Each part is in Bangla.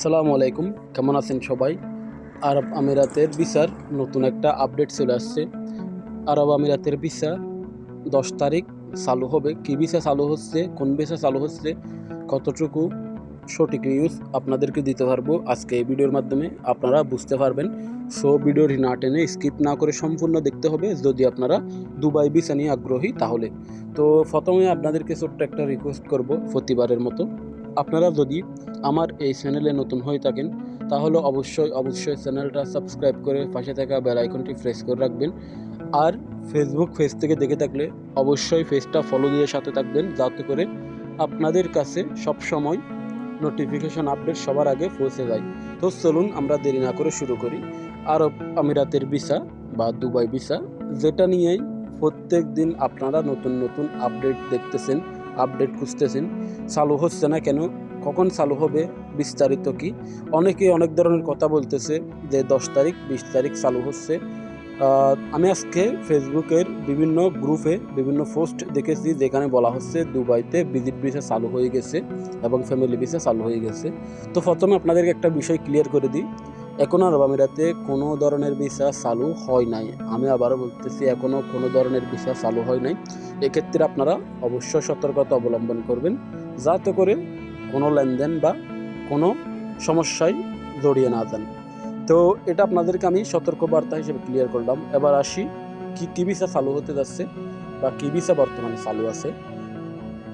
সালামু আলাইকুম। কেমন আছেন সবাই? আরব আমিরাতের ভিসার নতুন একটা আপডেট চলে আসছে। আরব আমিরাতের ভিসা দশ তারিখ চালু হবে। কী ভিসা চালু হচ্ছে, কোন ভিসা চালু হচ্ছে, কতটুকু সঠিক নিউজ আপনাদেরকে দিতে পারব আজকে এই ভিডিওর মাধ্যমে আপনারা বুঝতে পারবেন। সো ভিডিওটি না টেনে স্কিপ না করে সম্পূর্ণ দেখতে হবে। যদি আপনারা দুবাই ভিসা নিয়ে আগ্রহী, তাহলে। তো, প্রথমে আপনাদেরকে ছোট্ট একটা রিকোয়েস্ট করব প্রতিবারের মতো। আপনারা যদি আমার এই চ্যানেলে নতুন হয়ে থাকেন, তাহলে অবশ্যই অবশ্যই চ্যানেলটা সাবস্ক্রাইব করে পাশে থাকা বেল আইকনটি প্রেস করে রাখবেন। আর ফেসবুক পেজ থেকে দেখে থাকলে অবশ্যই পেজটা ফলো দিয়ে সাথে থাকবেন, যাতে করে আপনাদের কাছে সব সময় নোটিফিকেশন আপডেট সবার আগে পৌঁছে যায়। তো চলুন আমরা দেরি না করে শুরু করি। আরব আমিরাতের ভিসা বা দুবাই ভিসা, যেটা নিয়েই প্রত্যেক দিন আপনারা নতুন নতুন আপডেট দেখতেছেন। আপডেট খুঁজতেছেন, চালু হচ্ছে না কেন, কখন চালু হবে, বিস্তারিত কি? অনেকে অনেক ধরনের কথা বলতেছে যে দশ তারিখ, বিশ তারিখ চালু হচ্ছে। আমি আজকে ফেসবুকের বিভিন্ন গ্রুপে বিভিন্ন পোস্ট দেখেছি যেখানে বলা হচ্ছে দুবাইতে ভিজিট ভিসা চালু হয়ে গেছে এবং ফ্যামিলি ভিসা চালু হয়ে গেছে। তো প্রথমে আপনাদেরকে একটা বিষয় ক্লিয়ার করে দিই। এখনও আরব আমিরাতে কোনো ধরনের ভিসা চালু হয় নাই। আমি আবারও বলতেছি এখনও কোনো ধরনের ভিসা চালু হয় নাই। এক্ষেত্রে আপনারা অবশ্যই সতর্কতা অবলম্বন করবেন, যাতে করে কোনো লেনদেন বা কোনো সমস্যায় জড়িয়ে না যান। তো এটা আপনাদেরকে আমি সতর্কবার্তা হিসেবে ক্লিয়ার করলাম। এবার আসি, কি, কী ভিসা চালু হতে যাচ্ছে বা কী ভিসা বর্তমানে চালু আছে?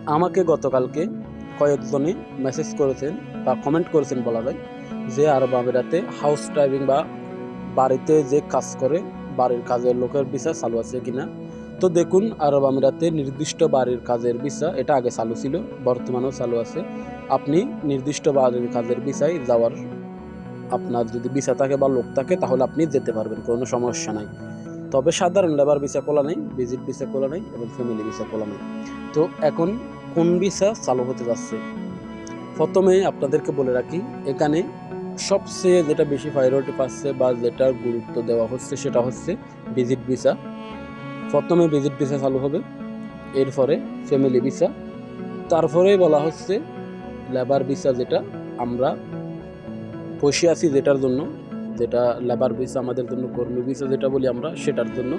আমাকে গতকালকে কয়েকজনে মেসেজ করেছেন বা কমেন্ট করেছেন বলা যায়। যে আরব আমিরাতে হাউস ড্রাইভিং বা বাড়িতে যে কাজ করে, বাড়ির কাজের লোকের ভিসা চালু আছে কিনা? তো দেখুন, আরব আমিরাতে নির্দিষ্ট বাড়ির কাজের ভিসা এটা আগে চালু ছিল, বর্তমানেও চালু আছে। আপনি নির্দিষ্ট বাড়ির কাজের ভিসায় যাওয়ার, আপনার যদি ভিসা থাকে বা লোক থাকে, তাহলে আপনি যেতে পারবেন, কোনো সমস্যা নাই। তবে সাধারণ লেবার ভিসা খোলা নেই ভিজিট ভিসা খোলা নেই এবং ফ্যামিলি ভিসা খোলা নেই। তো এখন কোন ভিসা চালু হতে যাচ্ছে? প্রথমে আপনাদেরকে বলে রাখি, এখানে সবচেয়ে যেটা বেশি প্রায়োরিটি পাচ্ছে বা যেটার গুরুত্ব দেওয়া হচ্ছে সেটা হচ্ছে ভিজিট ভিসা প্রথমে ভিজিট ভিসা চালু হবে, এরপরে ফ্যামিলি ভিসা তারপরে বলা হচ্ছে লেবার ভিসা যেটা, আমরা বসে আছি যেটার জন্য, যেটা লেবার ভিসা আমাদের জন্য, কর্মী ভিসা যেটা বলি আমরা, সেটার জন্য।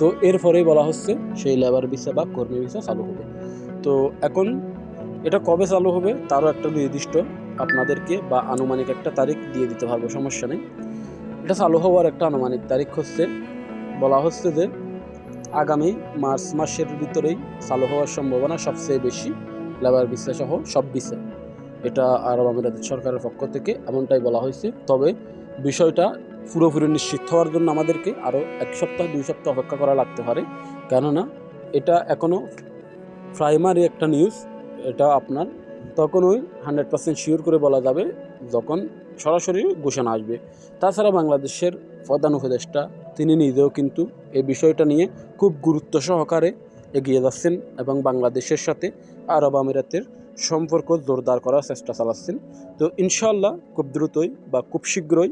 তো এরপরেই বলা হচ্ছে সেই লেবার ভিসা বা কর্মী ভিসা চালু হবে। তো এখন এটা কবে চালু হবে তারও একটা নির্দিষ্ট আপনাদেরকে বা আনুমানিক একটা তারিখ দিয়ে দিতে পারব, সমস্যা নেই। এটা চালু হওয়ার একটা আনুমানিক তারিখ হচ্ছে, বলা হচ্ছে যে আগামী মার্চ মাসের ভিতরেই চালু হওয়ার সম্ভাবনা সবচেয়ে বেশি, লেবার ভিসা সহ সব ভিসা। এটা আরব আমিরাতের সরকারের পক্ষ থেকে এমনটাই বলা হয়েছে। তবে বিষয়টা পুরোপুরি নিশ্চিত হওয়ার জন্য আমাদেরকে আরও এক সপ্তাহ, দুই সপ্তাহ অপেক্ষা করা লাগতে পারে। কেননা এটা এখনও প্রাইমারি একটা নিউজ এটা আপনার তখন ওই হান্ড্রেড পার্সেন্ট শিওর করে বলা যাবে যখন সরাসরি ঘোষণা আসবে। তাছাড়া বাংলাদেশের প্রধান উপদেষ্টা, তিনি নিজেও কিন্তু এই বিষয়টা নিয়ে খুব গুরুত্ব সহকারে এগিয়ে যাচ্ছেন এবং বাংলাদেশের সাথে আরব আমিরাতের সম্পর্ক জোরদার করার চেষ্টা চালাচ্ছেন। তো ইনশাল্লাহ খুব দ্রুতই বা খুব শীঘ্রই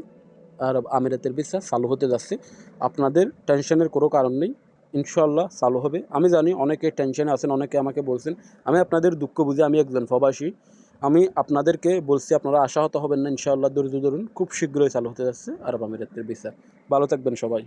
আরব আমিরাতের ভিসা চালু হতে যাচ্ছে। আপনাদের টেনশনের কোনো কারণ নেই। ইনশাল্লাহ চালু হবে। আমি জানি অনেকে টেনশনে আছেন, অনেকে আমাকে বলছেন, আমি আপনাদের দুঃখ বুঝি, আমি একজন প্রবাসী। আমি আপনাদেরকে বলছি, আপনারা আশাহত হবেন না, ইনশাআল্লাহ, ধৈর্য ধরুন, খুব শীঘ্রই চালু হতে যাচ্ছে আরব আমিরাতের ভিসা ভালো থাকবেন সবাই।